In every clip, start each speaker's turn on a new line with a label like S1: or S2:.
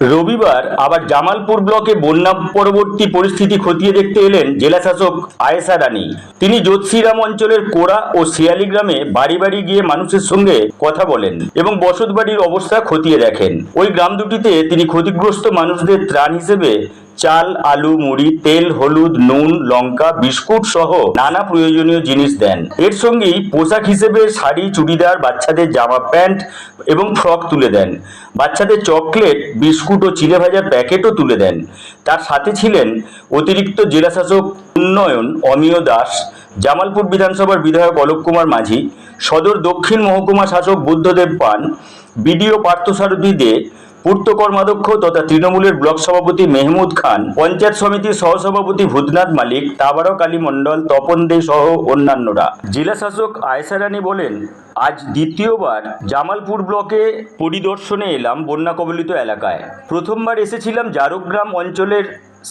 S1: রবিবার আবার জামালপুর ব্লকে বন্যা পরবর্তী পরিস্থিতি খতিয়ে দেখতে এলেন জেলাশাসক আয়েসা রানী। তিনি জোৎসিরাম অঞ্চলের কোড়া ও শিয়ালি গ্রামে বাড়ি বাড়ি গিয়ে মানুষের সঙ্গে কথা বলেন এবং বসতবাড়ির অবস্থা খতিয়ে দেখেন। ওই গ্রাম দুটিতে তিনি ক্ষতিগ্রস্ত মানুষদের ত্রাণ হিসেবে চাল, আলু, মুড়ি, তেল, হলুদ, নুন, লঙ্কা, বিস্কুট সহ নানা প্রয়োজনীয় জিনিস দেন। এর সঙ্গেই পোশাক হিসেবে শাড়ি, চুড়িদার, বাচ্চাদের জামা প্যান্ট এবং ফ্রক তুলে দেন। বাচ্চাদের চকলেট, বিস্কুট ও চিড়ে ভাজার প্যাকেটও তুলে দেন। তার সাথে ছিলেন অতিরিক্ত জেলাশাসক উন্নয়ন অমিয় দাস, জামালপুর বিধানসভার বিধায়ক অলোক কুমার মাঝি, সদর দক্ষিণ মহকুমা শাসক বুদ্ধদেব পান, বিডিও পার্থসারথী দে পূর্ত কর্মাধ্যক্ষ তথা তৃণমূলের ব্লক সভাপতি মেহমুদ খান, পঞ্চায়েত সমিতির সহসভাপতি ভূতনাথ মালিক, তাবারক আলী মণ্ডল, তপন দে সহ অন্যান্যরা। জেলা শাসক আয়সা রানী বলেন, আজ দ্বিতীয়বার জামালপুর ব্লকে পরিদর্শনে এলাম বন্যা কবলিত এলাকায়। প্রথমবার এসেছিলাম জারুগ্রাম অঞ্চলের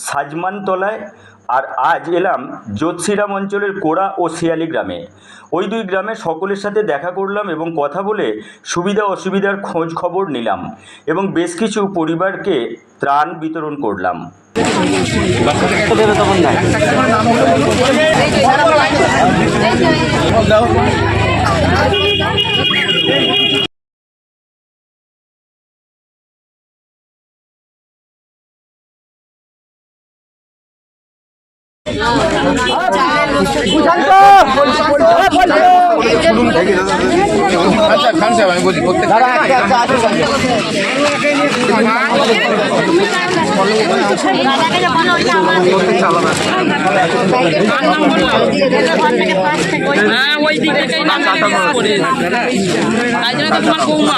S1: সাজমানতলায়। আর আজ এলাম যোৎসিরাম অঞ্চলের কোড়া ও শিয়ালি গ্রামে। ওই দুই গ্রামে সকলের সাথে দেখা করলাম এবং কথা বলে সুবিধা অসুবিধার খোঁজ খবর নিলাম এবং বেশ কিছু পরিবারকে ত্রাণ বিতরণ করলাম।
S2: আচ্ছা
S3: ওই দিক থেকেই তোমার বৌমা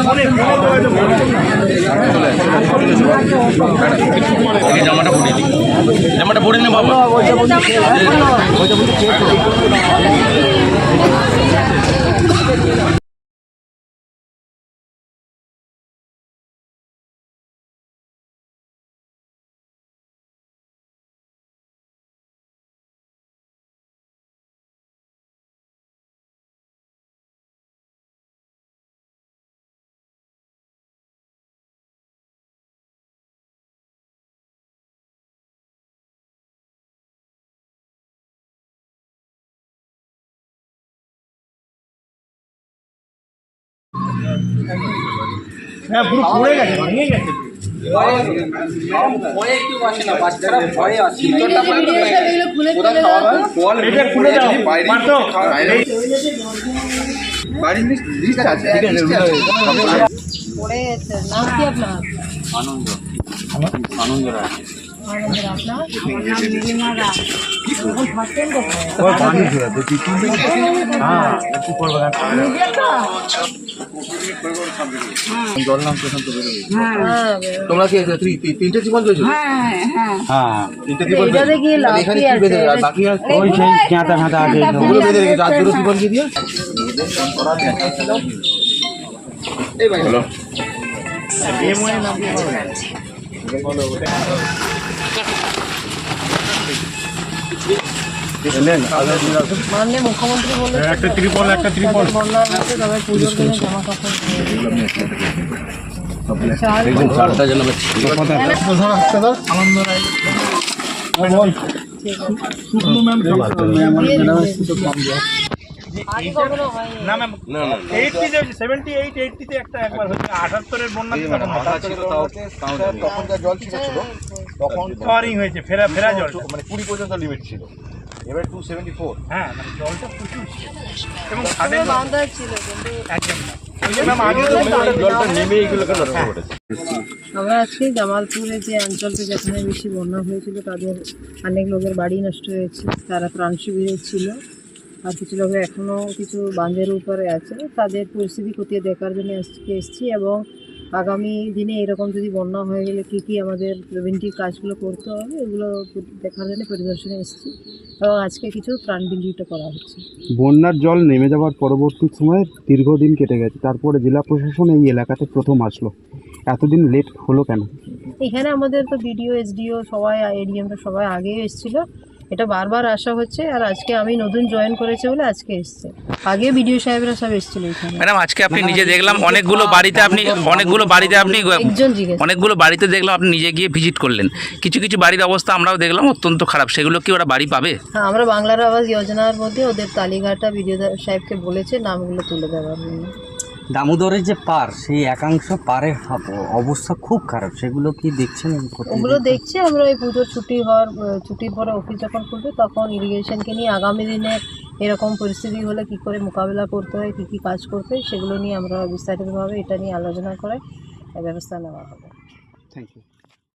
S4: জামাটা পরে দিই জামাটা পরে নে বাবা
S2: বাড়ির আছে লিস্টে আছে
S5: পড়ে গেছে নাম কি আপনার?
S4: আনন্দ। আনন্দ রায়।
S5: আপনার? তো?
S2: জল নাম প্রশান্ত বেরোবে
S5: হ্যাঁ,
S2: তোমরা কি আছে? তুই তুই তিনটে জীবন পেয়েছ?
S5: হ্যাঁ, হ্যাঁ।
S4: হ্যাঁ।
S2: তিনটে জীবন এখানে
S5: কি
S2: কি বেঁধে আর বাকি
S4: ওই সেই কাঁটা ফাঁটা আছে
S2: ওগুলো বেঁধে
S5: পুড়িয়ে
S2: আর দুটো জীবন কি দিয়ে? এই ভাই। হলো
S5: মাননীয় মুখ্যমন্ত্রী বলেছে একটা ত্রিপল একটা ত্রিপল। বন্যার মধ্যে সবাই পুজোর দিনে জামা কাপড়
S4: চারটা যেন
S5: আগে কখনো হয়নি।
S6: না ম্যাম এইটটি সেভেন্টি এইট এইটটিতে একটা একবার হয়েছে। আটাত্তরের বন্যা
S2: তখন যা জল ছিল ছিল তখন
S6: কাভারিং হয়েছে ফেরা ফেরা জল।
S2: মানে কুড়ি পর্যন্ত লিমিট ছিল। এবার টু সেভেন্টি ফোর
S6: হ্যাঁ মানে জলটা প্রচুর ছিল। এবং ছাদের একদম
S2: করেছে?
S7: আমরা আজকে জামালপুরে যে অঞ্চলটা যেখানে বেশি বন্যা হয়েছিল তাদের অনেক লোকের বাড়ি নষ্ট হয়েছে তারা ত্রাণ শিবিরে ছিল। আর কিছু লোকের এখনও কিছু বাঁধের উপরে আছে। তাদের পরিস্থিতি খতিয়ে দেখার জন্য আজকে এসেছি এবং আগামী দিনে এরকম যদি বন্যা হয়ে গেলে কী কী আমাদের প্রিভেন্টিভ কাজগুলো করতে হবে এগুলো দেখার জন্য পরিদর্শনে এসেছি। এবং আজকে কিছু ত্রাণ বিলিটা করা হচ্ছে।
S8: বন্যার জল নেমে যাওয়ার পরবর্তী সময়ে দীর্ঘদিন কেটে গেছে। তারপরে জেলা প্রশাসন এই এলাকাতে প্রথম আসলো। এতদিন লেট হলো কেন?
S7: এখানে আমাদের তো বিডিও এসডিও সবাই এডিএমটা সবাই আগেই এসেছিল। এটা বারবার আসা হচ্ছে আর আজকে আমি নতুন জয়েন করেছে বলে আজকে এসছে। আগে বিডিও সাহেবরা সব এসেছিল এখানে।
S4: ম্যাডাম আজকে আপনি নিজে দেখলাম অনেকগুলো বাড়িতে আপনি অনেকগুলো বাড়িতে আপনি
S7: একজন জিজ্ঞেস
S4: অনেকগুলো বাড়িতে দেখলাম আপনি নিজে গিয়ে ভিজিট করলেন। কিছু কিছু বাড়ির অবস্থা আমরাও দেখলাম অত্যন্ত খারাপ। সেগুলো কি ওরা বাড়ি পাবে?
S7: হ্যাঁ আমরা বাংলার আবাস যোজনার মধ্যে ওদের তালিকাটা বিডিও সাহেবকে বলেছে নামগুলো তুলে দেওয়ার জন্য।
S9: দামোদরের যে পার সেই একাংশ পারের হাব- অবস্থা খুব খারাপ। সেগুলো কি দেখছেন
S7: ওগুলো দেখছি আমরা এই পুজোর ছুটি হওয়ার ছুটির পরে অফিস যখন খুলবে তখন ইরিগেশনকে নিয়ে আগামী দিনে এরকম পরিস্থিতি হলে কি করে মোকাবিলা করতে হয় কী কী কাজ করতে হয় সেগুলো নিয়ে আমরা বিস্তারিতভাবে এটা নিয়ে আলোচনা করে ব্যবস্থা নেওয়া হবে।
S8: Thank you